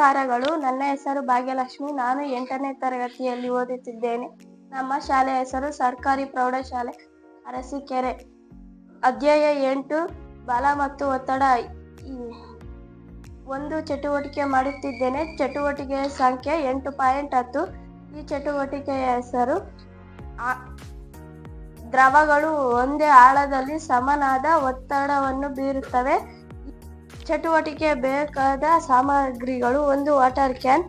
ನಮಸ್ಕಾರಗಳು ನನ್ನ ಹೆಸರು ಭಾಗ್ಯಲಕ್ಷ್ಮಿ. ನಾನು ಎಂಟನೇ ತರಗತಿಯಲ್ಲಿ ಓದುತ್ತಿದ್ದೇನೆ. ನಮ್ಮ ಶಾಲೆಯ ಹೆಸರು ಸರ್ಕಾರಿ ಪ್ರೌಢಶಾಲೆ, ಅರಸೀಕೆರೆ. ಅಧ್ಯಾಯ ಎಂಟು, ಬಲ ಮತ್ತು ಒತ್ತಡ. ಒಂದು ಚಟುವಟಿಕೆ ಮಾಡುತ್ತಿದ್ದೇನೆ. ಚಟುವಟಿಕೆಯ ಸಂಖ್ಯೆ ಎಂಟು ಪಾಯಿಂಟ್ ಹತ್ತು. ಈ ಚಟುವಟಿಕೆಯ ಹೆಸರು ದ್ರವಗಳು ಒಂದೇ ಆಳದಲ್ಲಿ ಸಮನಾದ ಒತ್ತಡವನ್ನು ಬೀರುತ್ತವೆ. ಚಟುವಟಿಕೆ ಬೇಕಾದ ಸಾಮಗ್ರಿಗಳು ಒಂದು ವಾಟರ್ ಕ್ಯಾನ್.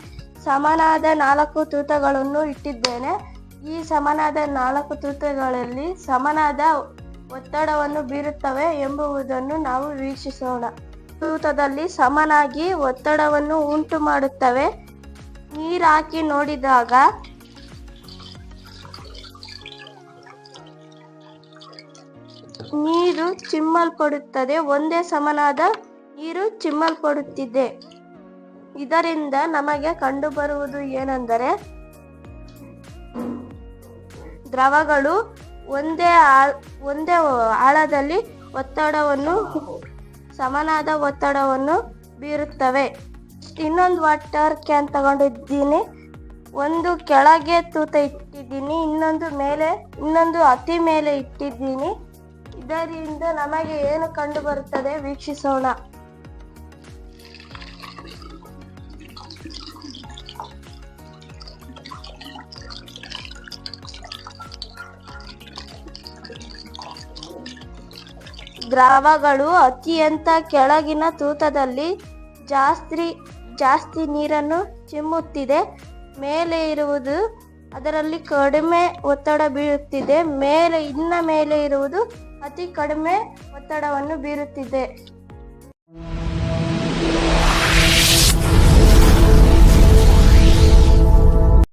ಸಮನಾದ ನಾಲ್ಕು ತೂತಗಳನ್ನು ಇಟ್ಟಿದ್ದೇನೆ. ಈ ಸಮನಾದ ನಾಲ್ಕು ತೂತಗಳಲ್ಲಿ ಸಮನಾದ ಒತ್ತಡವನ್ನು ಬೀರುತ್ತವೆ ಎಂಬುದನ್ನು ನಾವು ವೀಕ್ಷಿಸೋಣ. ತೂತದಲ್ಲಿ ಸಮನಾಗಿ ಒತ್ತಡವನ್ನು ಉಂಟು ಮಾಡುತ್ತವೆ. ನೀರಾಕಿ ನೋಡಿದಾಗ ನೀರು ಚಿಮ್ಮಲ್ಪಡುತ್ತದೆ. ಒಂದೇ ಸಮನಾದ ನೀರು ಚಿಮ್ಮಲ್ಪಡುತ್ತಿದೆ. ಇದರಿಂದ ನಮಗೆ ಕಂಡುಬರುವುದು ಏನೆಂದರೆ, ದ್ರವಗಳು ಒಂದೇ ಒಂದೇ ಆಳದಲ್ಲಿ ಒತ್ತಡವನ್ನು, ಸಮನಾದ ಒತ್ತಡವನ್ನು ಬೀರುತ್ತವೆ. ಇನ್ನೊಂದು ವಾಟರ್ ಕ್ಯಾನ್ ತಗೊಂಡಿದ್ದೀನಿ. ಒಂದು ಕೆಳಗೆ ತೂತ ಇಟ್ಟಿದ್ದೀನಿ, ಇನ್ನೊಂದು ಮೇಲೆ, ಇನ್ನೊಂದು ಅತಿ ಮೇಲೆ ಇಟ್ಟಿದ್ದೀನಿ. ಇದರಿಂದ ನಮಗೆ ಏನು ಕಂಡು ಬರುತ್ತದೆ ವೀಕ್ಷಿಸೋಣ. ದ್ರವಗಳು ಅತ್ಯಂತ ಕೆಳಗಿನ ತೂತದಲ್ಲಿ ಜಾಸ್ತಿ ಜಾಸ್ತಿ ನೀರನ್ನು ಚಿಮ್ಮುತ್ತಿದೆ. ಮೇಲೆ ಇರುವುದು ಅದರಲ್ಲಿ ಕಡಿಮೆ ಒತ್ತಡ ಬೀಳುತ್ತಿದೆ. ಮೇಲೆ, ಇನ್ನ ಮೇಲೆ ಇರುವುದು ಅತಿ ಕಡಿಮೆ ಒತ್ತಡವನ್ನು ಬೀರುತ್ತಿದೆ.